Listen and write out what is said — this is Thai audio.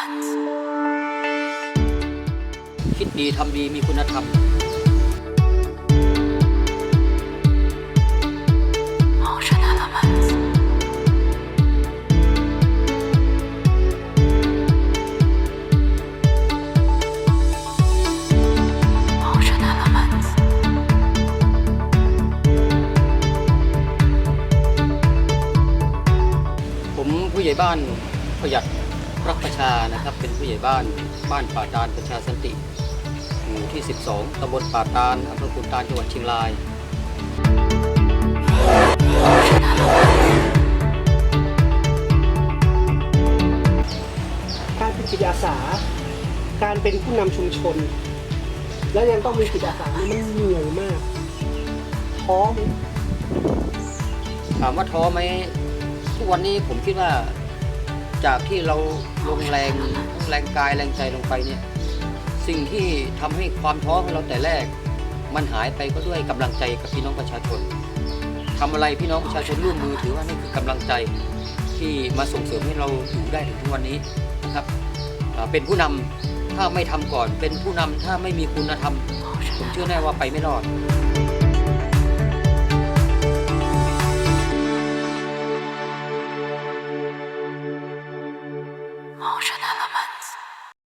element. คิดดีทำดีมีคุณธรรม Motion element. Motion element. ผมผู้ใหญ่บ้านประหยัด รักประชานะครับเป็นผู้ใหญ่บ้านบ้านป่าตาลประชาสันติหมู่ที่ 12ตำบลป่าตาลอำเภอขุนตาลจังหวัดเชียงรายการเป็นจิตอาสา การเป็นผู้นำชุมชน แล้วยังต้องมีจิตอาสานี่มันเหนื่อยมากท้อไหมถามว่าท้อไหมทุกวันนี้ผมคิดว่า จากที่เราลงแรงแรงกายแรงใจลงไปเนี่ยสิ่งที่ทำให้ความท้อของเราแต่แรก มันหายไปก็ด้วยกำลังใจกับพี่น้องประชาชนทำอะไรพี่น้องประชาชนร่วมมือถือว่านี่คือกำลังใจที่มาส่งเสริมให้เราอยู่ได้ถึงทุกวันนี้นะครับเป็นผู้นำถ้าไม่ทำก่อน เป็นผู้นำถ้าไม่มีคุณธรรมผมเชื่อแน่ว่าไปไม่รอด 猫着呢了吗